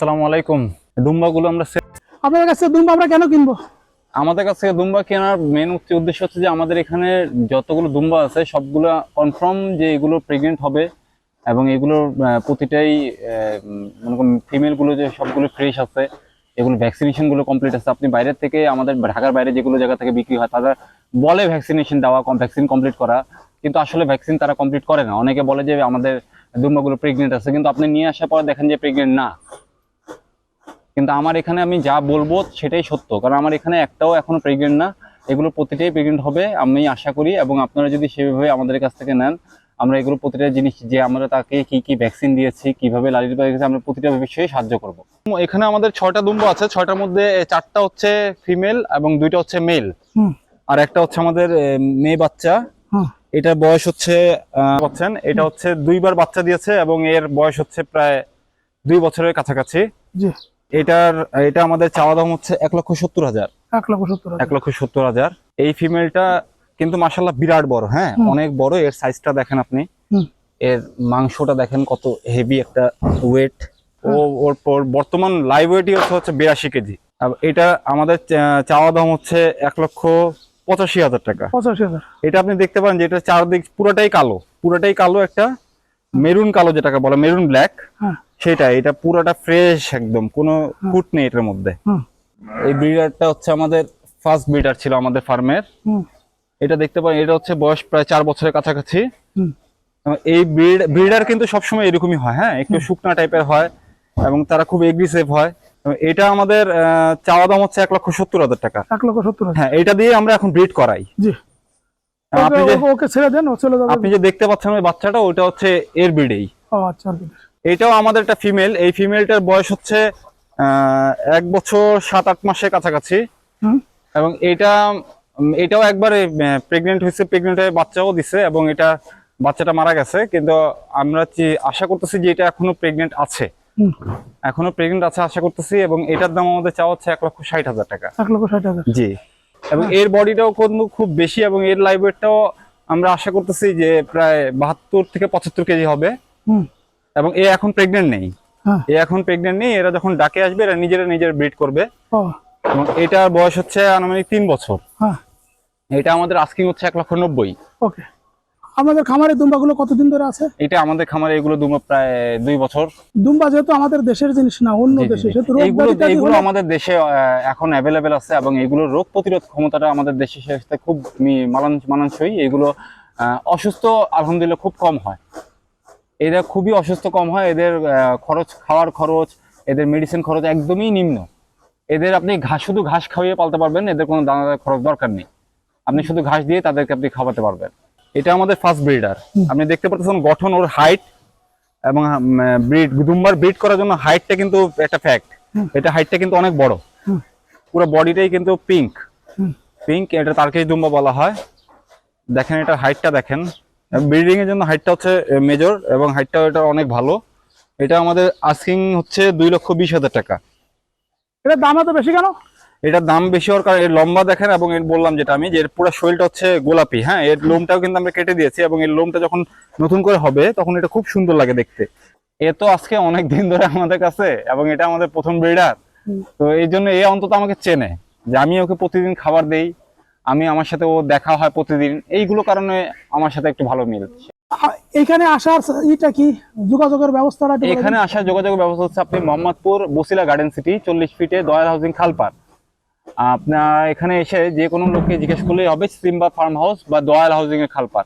আসসালামু আলাইকুম। দুম্বাগুলো আমরা আপনাদের কাছে দুম্বা আমরা কেন কিনবো? আমাদের কাছ থেকে দুম্বা কেনার মেন উদ্দেশ্য হচ্ছে যে আমাদের এখানে যতগুলো দুম্বা আছে সবগুলো কনফার্ম যে এগুলো প্রেগনেন্ট হবে এবং এগুলোর প্রতিটাই ফিমেলগুলো যে সবগুলো ফ্রেশ আছে এগুলো ভ্যাকসিনেশনগুলো কমপ্লিট আছে। আপনি বাইরের থেকে আমাদের ঢাকার বাইরে যেগুলো জায়গা থেকে বিক্রি হয় তারা বলে ভ্যাকসিনেশন দেওয়া ভ্যাকসিন কমপ্লিট করা। কিন্তু আসলে ভ্যাকসিন তারা কমপ্লিট করে না। অনেকে বলে যে আমাদের দুম্বাগুলো প্রেগনেন্ট আছে কিন্তু আপনি নিয়ে আসার পরে দেখেন যে প্রেগনেন্ট না। কিন্তু আমার এখানে আমি যা বলব সেটাই সত্য। কারণ আমার এখানে একটাও এখনও প্রেগনেন্ট না। এগুলো প্রতিটাই প্রেগনেন্ট হবে আমি আশা করি। এবং আপনারা যদি সেভাবে আমাদের কাছ থেকে নেন আমরা এগুলো প্রতিটা জিনিস যে আমরা তাকে কি কি ভ্যাকসিন দিয়েছি কীভাবে লালিত পালিত করেছি, আমরা প্রতিটা বিষয়ে সাহায্য করব। এখানে আমাদের ছয়টা দুম্ব আছে। ছয়টার মধ্যে চারটা হচ্ছে ফিমেল এবং দুইটা হচ্ছে মেল আর একটা হচ্ছে আমাদের মেয়ে বাচ্চা। এটার বয়স হচ্ছে বলছেন এটা হচ্ছে দুইবার বাচ্চা দিয়েছে এবং এর বয়স হচ্ছে প্রায় দুই বছরের কাছাকাছি। জি। এটার এটা আমাদের চাওয়া দাম হচ্ছে এক লক্ষ সত্তর হাজার। এক লক্ষ সত্তর হাজার। এক লক্ষ সত্তর হাজার। এই ফিমেলটা কিন্তু মাসাল্লাহ বিরাট বড় হ্যাঁ? অনেক বড় এর সাইজটা দেখেন আপনি। এর মাংসটা দেখেন কত হেভি একটা ওয়েট ও ওর বর্তমান লাইভ ওয়েটই হচ্ছে হচ্ছে বিরাশি কেজি। এটা আমাদের চাওয়া দাম হচ্ছে এক লক্ষ পঁচাশি হাজার টাকা। পঁচাশি হাজার। এটা আপনি দেখতে পারেন যে এটা চারদিক পুরোটাই কালো। পুরোটাই কালো একটা মেরুন কালো যেটাকে বলে মেরুন ব্ল্যাক হ্যাঁ। সেটা এটা পুরোটা ফ্রেশ একদম কোনো ফুট নেই এটার মধ্যে। এই ব্রিডারটা হচ্ছে আমাদের ফার্স্ট ব্রিডার ছিল আমাদের ফার্মের এটা দেখতে পারেন এটা হচ্ছে বয়স প্রায় চার বছরের কাছাকাছি। এই ব্রিডার কিন্তু সবসময় এরকমই হয় হ্যাঁ? একটু শুকনা টাইপের হয় এবং তারা খুব এগ্রেসিভ হয়। এটা আমাদের চাওয়া দাম হচ্ছে এক লক্ষ সত্তর হাজার টাকা। এক লক্ষ সত্তর হাজার। হ্যাঁ এটা দিয়ে আমরা এখন ব্রিড করাই। জি। আপনি যে ওকে- ছেড়ে দেন ও চলে যাবে। আপনি যে দেখতে পাচ্ছেন ওই বাচ্চাটা ওটা হচ্ছে এর ব্রিডেই ও আচ্ছা। এটাও আমাদের একটা ফিমেল এই ফিমেলটার বয়স হচ্ছে এক বছর সাত আট মাসের কাছাকাছি। এবং এটা এটাও একবারে প্রেগনেন্ট হয়েছে প্রেগনেন্ট হয়ে বাচ্চাও দিছে এবং এটা বাচ্চাটা মারা গেছে। কিন্তু আমরা আশা করতেছি যে এটা এখনও প্রেগনেন্ট আছে। এখনও প্রেগনেন্ট আছে আশা করতেছি এবং এটার দাম আমাদের চাওয়া হচ্ছে এক লক্ষ ষাট হাজার টাকা। এক লক্ষ ষাট হাজার। জি। এবং এর বডিটাও কিন্তু খুব বেশি এবং এর লাইভ ওয়েটটাও আমরা আশা করতেছি যে প্রায় বাহাত্তর থেকে পঁচাত্তর কেজি হবে। হুম। এবং এ এখন প্রেগনেন্ট নেই। হ্যাঁ। এ এখন প্রেগনেন্ট নেই এরা যখন ডাকে আসবে এরা নিজেরা নিজের ব্রিড করবে। এবং এটার বয়স হচ্ছে আনুমানিক তিন বছর। হ্যাঁ। এটা আমাদের আস্কিং হচ্ছে এক লক্ষ নব্বই। ওকে। আমাদের খামারের দুম্বাগুলো কতদিন ধরে আছে? এটা আমাদের খামারে এগুলো দুমো প্রায় দুই বছর। দুম্বা যেহেতু আমাদের দেশের জিনিস না অন্য দেশে। সেহেতু রোগ এইগুলো এইগুলো আমাদের দেশে এখন অ্যাভেলেবেল আছে এবং এগুলো রোগ প্রতিরোধ ক্ষমতাটা আমাদের দেশের সাথে খুব মানান- মানানসই। এগুলো আহ, অসুস্থ আলহামদুলিল্লাহ খুব কম হয়। এরা খুবই অসুস্থ কম হয়, এদের খরচ, খাওয়ার খরচ, এদের মেডিসিন খরচ একদমই নিম্ন। এদের আপনি ঘাস শুধু ঘাস খাওয়িয়ে পালতে পারবেন, এদের কোনো দানাদার খরচ দরকার নেই। আপনি শুধু ঘাস দিয়ে তাদেরকে আপনি খাওয়াতে পারবেন। এটা আমাদের ফার্স্ট ব্রিডার আপনি দেখতে পাচ্ছেন গঠন, ওর হাইট এবং ব্রিড দুম্বার ব্রিড করার জন্য হাইটটা কিন্তু একটা ফ্যাক্ট এটা হাইটটা কিন্তু অনেক বড়। পুরো বডিটাই কিন্তু পিঙ্ক পিঙ্ক এটা তারকেশ দুম্বা বলা হয়। দেখেন এটার হাইটটা দেখেন। ব্রিডিং এর জন্য হাইটটা হচ্ছে মেজর এবং হাইটটা এটা অনেক ভালো। এটা আমাদের আস্কিং হচ্ছে দুই লক্ষ বিশ হাজার টাকা। এটার দাম এত বেশি কেন? এটার দাম বেশি হওয়ার কারণে এর লম্বা দেখেন এবং এর বললাম যেটা আমি যে এর পুরো শরীরটা হচ্ছে গোলাপি হ্যাঁ? এর লোমটাও কিন্তু আমরা কেটে দিয়েছি এবং এর লোমটা যখন নতুন করে হবে তখন এটা খুব সুন্দর লাগে দেখতে। এ তো আজকে অনেক দিন ধরে আমাদের কাছে এবং এটা আমাদের প্রথম ব্রিডার তো এই জন্য এ অন্তত আমাকে চেনে যে আমি ওকে প্রতিদিন খাবার দেই আমি আমার সাথে ও দেখা হয় প্রতিদিন। এইগুলো কারণে আমার সাথে একটু ভালো মিল। এখানে আসার এটা কি? যোগাযোগের ব্যবস্থাটা এখানে আসার যোগাযোগের ব্যবস্থা হচ্ছে আপনি মোহাম্মদপুর বসিলা গার্ডেন সিটি চল্লিশ ফিটে দয়াল হাউজিং খালপার আপনার এখানে এসে যে কোনো লোককে জিজ্ঞেস করলেই হবে সিম্বা ফার্ম হাউস বা দয়াল হাউজিং এর খালপার।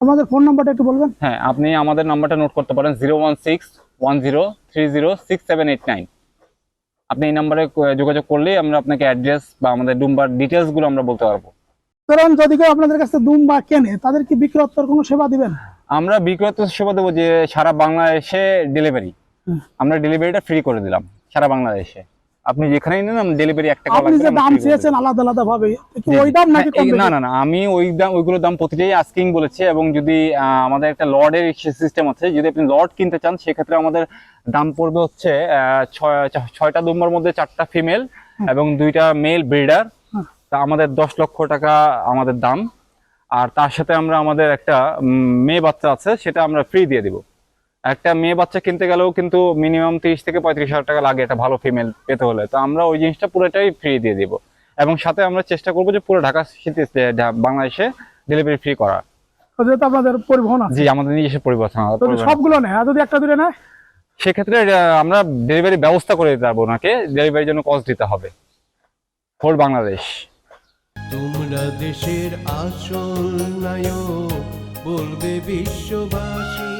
আমাদের ফোন নাম্বারটা একটু বলবেন? হ্যাঁ আপনি আমাদের নাম্বারটা নোট করতে পারেন zero one six one zero three zero six seven eight nine. আপনি এই নাম্বারে যোগাযোগ করলেই আমরা আপনাকে অ্যাড্রেস বা আমাদের ডুম্বার ডিটেলসগুলো আমরা বলতে পারব। কারণ যদি কেউ আপনাদের কাছে দুম্বা কেনে তাদের কি বিক্রয়োত্তর কোনো সেবা দিবেন? আমরা বিক্রয়ত্ব সেবা দেবো যে সারা বাংলাদেশে ডেলিভারি আমরা ডেলিভারিটা ফ্রি করে দিলাম সারা বাংলাদেশে। আপনি যেখানেই নেন ডেলিভারি এক টাকা আপনি যে দাম চেয়েছেন আলাদা আলাদা ভাবে ওই দাম নাকি হ্যাঁ, কম না না না আমি ওই দাম ওইগুলোর দাম প্রতিটাই আস্কিং বলেছি এবং যদি আমাদের একটা লর্ডের সিস্টেম আছে যদি আপনি লর্ড কিনতে চান সেক্ষেত্রে আমাদের দাম পড়বে হচ্ছে ছয়টা দুম্বার মধ্যে চারটা ফিমেল এবং দুইটা মেল ব্রিডার তা আমাদের দশ লক্ষ টাকা আমাদের দাম। আর তার সাথে আমরা আমাদের একটা মেয়ে বাচ্চা আছে সেটা আমরা ফ্রি দিয়ে দিব। একটা মেয়ে বাচ্চা কিনতে গেলেও কিন্তু মিনিমাম তিরিশ থেকে পঁয়ত্রিশ হাজার টাকা লাগে একটা ভালো ফিমেল পেতে হলে। তো আমরা ওই জিনিসটা পুরোটাই ফ্রি দিয়ে দিব। এবং সাথে আমরা চেষ্টা করব যে পুরো ঢাকা সিটি বাংলাদেশে ডেলিভারি ফ্রি করা। তো যেহেতু আপনাদের পরিবহন আছে। জি আমাদের নিজস্ব পরিবর্তন তো যদি সবগুলো নেয় যদি একটা দূরে নেয়? সেক্ষেত্রে আমরা ডেলিভারি ব্যবস্থা করে দিতে পারব ওনাকে। ডেলিভারির জন্য কস্ট দিতে হবে। ফোর বাংলাদেশ তোমরা দেশের আসল নায়ক বলবে বিশ্ববাসী।